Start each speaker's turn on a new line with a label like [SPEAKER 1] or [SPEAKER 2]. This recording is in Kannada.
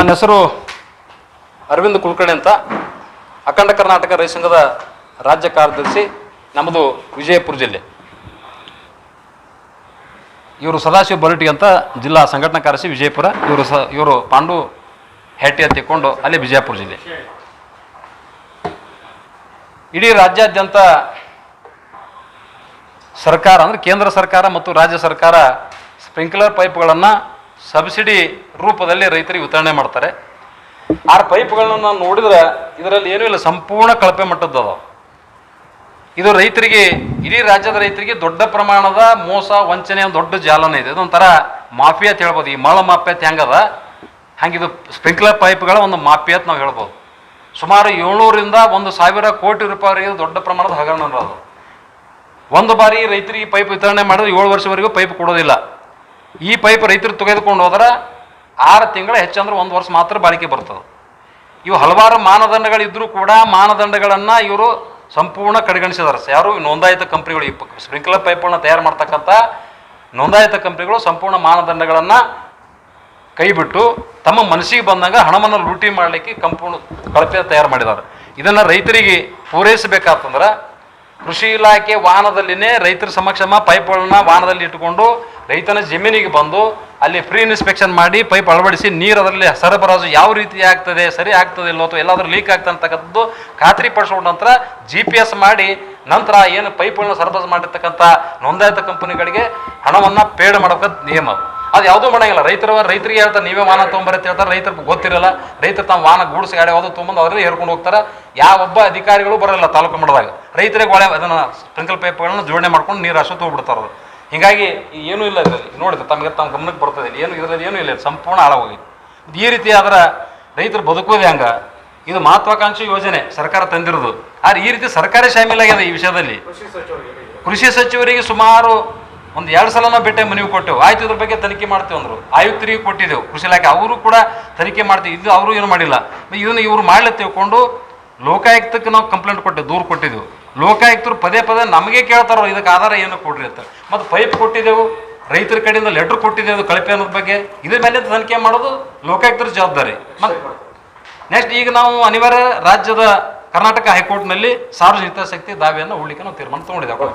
[SPEAKER 1] ನನ್ನ ಹೆಸರು ಅರವಿಂದ್ ಕುಲಕರ್ಣಿ ಅಂತ. ಅಖಂಡ ಕರ್ನಾಟಕ ರೈತ ಸಂಘದ ರಾಜ್ಯ ಕಾರ್ಯದರ್ಶಿ, ನಮ್ಮದು ವಿಜಯಪುರ ಜಿಲ್ಲೆ. ಇವರು ಸದಾಶಿವ ಬರಟಿ ಅಂತ ಜಿಲ್ಲಾ ಸಂಘಟನಾ ಕಾರ್ಯದರ್ಶಿ ವಿಜಯಪುರ. ಇವರು ಸ, ಇವರು ಪಾಂಡು ಹೆಟ್ಟಿ ಅಂತ ತಿಳ್ಕೊಂಡು ಅಲ್ಲಿ ವಿಜಯಪುರ ಜಿಲ್ಲೆ. ಇಡೀ ರಾಜ್ಯಾದ್ಯಂತ ಸರ್ಕಾರ ಅಂದರೆ ಕೇಂದ್ರ ಸರ್ಕಾರ ಮತ್ತು ರಾಜ್ಯ ಸರ್ಕಾರ ಸ್ಪ್ರಿಂಕ್ಲರ್ ಪೈಪ್ಗಳನ್ನು ಸಬ್ಸಿಡಿ ರೂಪದಲ್ಲಿ ರೈತರಿಗೆ ವಿತರಣೆ ಮಾಡ್ತಾರೆ. ಆ ಪೈಪ್ಗಳನ್ನ ನಾವು ನೋಡಿದ್ರೆ ಇದರಲ್ಲಿ ಏನೂ ಇಲ್ಲ, ಸಂಪೂರ್ಣ ಕಳಪೆ ಮಟ್ಟದ್ದು ಅದಾವ. ಇದು ರೈತರಿಗೆ, ಇಡೀ ರಾಜ್ಯದ ರೈತರಿಗೆ ದೊಡ್ಡ ಪ್ರಮಾಣದ ಮೋಸ, ವಂಚನೆ ದೊಡ್ಡ ಜಾಲನ ಇದೆ. ಇದೊಂಥರ ಮಾಫಿಯಾ ಅಂತ ಹೇಳ್ಬೋದು. ಈ ಮಳ ಮಾಫಿಯಾ ಅಂತ ಹೆಂಗದ? ಹಂಗಿದು ಸ್ಪ್ರಿಂಕ್ಲರ್ ಪೈಪ್ಗಳ ಒಂದು ಮಾಫಿಯಾ ಅಂತ ನಾವು ಹೇಳ್ಬೋದು. ಸುಮಾರು ಏಳ್ನೂರಿಂದ ಒಂದು ಸಾವಿರ ಕೋಟಿ ರೂಪಾಯಿವರೆಗೆ ದೊಡ್ಡ ಪ್ರಮಾಣದ ಹಗರಣ ಅನ್ನೋದು ಒಂದು ಬಾರಿ ರೈತರಿಗೆ ಪೈಪ್ ವಿತರಣೆ ಮಾಡಿದ್ರೆ ಏಳು ವರ್ಷವರೆಗೂ ಪೈಪ್ ಕೊಡೋದಿಲ್ಲ. ಈ ಪೈಪ್ ರೈತರು ತೆಗೆದುಕೊಂಡು ಹೋದ್ರೆ ಆರು ತಿಂಗಳ ಹೆಚ್ಚಂದ್ರೆ ಒಂದು ವರ್ಷ ಮಾತ್ರ ಬಾಳಿಕೆ ಬರ್ತದೆ. ಇವು ಹಲವಾರು ಮಾನದಂಡಗಳಿದ್ದರೂ ಕೂಡ ಮಾನದಂಡಗಳನ್ನು ಇವರು ಸಂಪೂರ್ಣ ಕಡೆಗಣಿಸಿದ್ದಾರೆ ಯಾರು ನೋಂದಾಯಿತ ಕಂಪ್ನಿಗಳು ಈ ಸ್ಪ್ರಿಂಕ್ಲರ್ ಪೈಪನ್ನು ತಯಾರು ಮಾಡ್ತಕ್ಕಂಥ ನೋಂದಾಯಿತ ಕಂಪ್ನಿಗಳು ಸಂಪೂರ್ಣ ಮಾನದಂಡಗಳನ್ನು ಕೈಬಿಟ್ಟು ತಮ್ಮ ಮನಸ್ಸಿಗೆ ಬಂದಾಗ ಹಣವನ್ನು ಲೂಟಿ ಮಾಡಲಿಕ್ಕೆ ಕಂಪೌಂಡ್ ಕಳಪೆ ತಯಾರು ಮಾಡಿದ್ದಾರೆ ಇದನ್ನು ರೈತರಿಗೆ ಪೂರೈಸಬೇಕಾತಂದ್ರೆ ಕೃಷಿ ಇಲಾಖೆ ವಾಹನದಲ್ಲಿನೇ ರೈತರ ಸಮಕ್ಷಮ ಪೈಪ್ಗಳನ್ನ ವಾಹನದಲ್ಲಿ ಇಟ್ಟುಕೊಂಡು ರೈತನ ಜಮೀನಿಗೆ ಬಂದು ಅಲ್ಲಿ ಫ್ರೀ ಇನ್ಸ್ಪೆಕ್ಷನ್ ಮಾಡಿ ಪೈಪ್ ಅಳವಡಿಸಿ ನೀರು ಅದರಲ್ಲಿ ಸರಬರಾಜು ಯಾವ ರೀತಿ ಆಗ್ತದೆ, ಸರಿ ಆಗ್ತದೆ ಇಲ್ಲೋ ಅಥವಾ ಎಲ್ಲಾದರೂ ಲೀಕ್ ಆಗ್ತದೆ ಅಂತಕ್ಕಂಥದ್ದು ಖಾತ್ರಿ ಪಡಿಸ್ಕೊಂಡ ನಂತರ ಜಿ ಪಿ ಎಸ್ ಮಾಡಿ ನಂತರ ಏನು ಪೈಪ್ಗಳನ್ನ ಸರಬರಾಜು ಮಾಡಿರ್ತಕ್ಕಂಥ ನೋಂದಾಯಿತ ಕಂಪನಿಗಳಿಗೆ ಹಣವನ್ನು ಪೇಡ್ ಮಾಡಬೇಕಂತ ನಿಯಮ ಅದು. ಯಾವುದೂ ಮಾಡೋಂಗಿಲ್ಲ. ರೈತರ, ರೈತರಿಗೆ ಹೇಳ್ತಾರೆ, ನೀವೇ ವಾಹನ ತೊಗೊಂಬರತ್ತೆ ಹೇಳ್ತಾರೆ. ರೈತರಿಗೆ ಗೊತ್ತಿರಲ್ಲ. ರೈತರು ತಮ್ಮ ವಾಹನ ಗೂಡ್ಸ್ ಗಾಡಿ ಯಾವುದು ತೊಗೊಂಬಂದು ಅವರಲ್ಲಿ ಹೇರ್ಕೊಂಡು ಹೋಗ್ತಾರೆ. ಯಾವೊಬ್ಬ ಅಧಿಕಾರಿಗಳು ಬರಲ್ಲ ತಾಲೂಕು ಮಟ್ಟದಾಗ. ರೈತರಿಗೆ ಒಳ್ಳೆ ಅದನ್ನು ಸ್ಪ್ರಿಂಕಲ್ ಪೈಪ್ಗಳನ್ನು ಜೋಡಣೆ ಮಾಡ್ಕೊಂಡು ನೀರು ಅಷ್ಟು ಹೋಗ್ಬಿಡ್ತಾರೆ ಅದು ಹೀಗಾಗಿ ಏನೂ ಇಲ್ಲ ಇದರಲ್ಲಿ. ನೋಡಿದ್ರೆ ತಮಗೆ ತಮ್ಮ ಗಮನಕ್ಕೆ ಬರ್ತದೆ ಇಲ್ಲಿ. ಏನು ಇದರಲ್ಲಿ ಏನೂ ಇಲ್ಲ. ಸಂಪೂರ್ಣ ಹಾಳಾಗೋಗಿದೆ. ಇದು ಈ ರೀತಿ ಆದ್ರೆ ರೈತರು ಬದುಕೋದು ಹೆಂಗೆ? ಇದು ಮಹತ್ವಾಕಾಂಕ್ಷಿ ಯೋಜನೆ ಸರ್ಕಾರ ತಂದಿರೋದು. ಆದ್ರೆ ಈ ರೀತಿ ಸರ್ಕಾರಿ ಶಾಮೀಲಾಗಿದೆ ಈ ವಿಷಯದಲ್ಲಿ? ಕೃಷಿ ಸಚಿವರಿಗೆ. ಸುಮಾರು ಒಂದು ಎರಡು ಸಲ ನಾವು ಭೇಟಿ ಮನವಿ ಕೊಟ್ಟೆವು. ಆಯ್ತು ಇದ್ರ ಬಗ್ಗೆ ತನಿಖೆ ಮಾಡ್ತೇವೆ ಅಂದರು. ಆಯುಕ್ತರಿಗೆ ಕೊಟ್ಟಿದ್ದೆವು. ಕೃಷಿ ಇಲಾಖೆ ಅವರು ಕೂಡ ತನಿಖೆ ಮಾಡ್ತೀವಿ. ಇದು ಅವರು ಏನು ಮಾಡಿಲ್ಲ. ಇದನ್ನು ಇವರು ಮಾಡ್ಲಿ ತಿಳ್ಕೊಂಡು ಲೋಕಾಯುಕ್ತಕ್ಕೆ ನಾವು ಕಂಪ್ಲೇಂಟ್ ಕೊಟ್ಟೆ ದೂರು ಕೊಟ್ಟಿದ್ದೆವು. ಲೋಕಾಯುಕ್ತರು ಪದೇ ಪದೇ ನಮಗೆ ಕೇಳ್ತಾರೋ ಇದಕ್ಕೆ ಆಧಾರ ಏನು ಕೊಡ್ರಿ ಅಂತ. ಮತ್ತು ಪೈಪ್ ಕೊಟ್ಟಿದ್ದೆವು, ರೈತರ ಕಡೆಯಿಂದ ಲೆಟ್ರ್ ಕೊಟ್ಟಿದ್ದೆವು ಕಳಪೆ ಅನ್ನೋದ್ರ ಬಗ್ಗೆ. ಇದ್ರ ಮೇಲೆ ತನಿಖೆ ಮಾಡೋದು ಲೋಕಾಯುಕ್ತರ ಜವಾಬ್ದಾರಿ. ಮತ್ತು ನೆಕ್ಸ್ಟ್ ಈಗ ನಾವು ಅನಿವಾರ್ಯ ರಾಜ್ಯದ ಕರ್ನಾಟಕ ಹೈಕೋರ್ಟ್ನಲ್ಲಿ ಸಾರ್ವಜನಿಕ ಹಿತಾಸಕ್ತಿ ದಾವೆಯನ್ನು ಹೂಡಲಿಕ್ಕೆ ನಾವು ತೀರ್ಮಾನ ತಗೊಂಡಿದ್ದೇವೆ.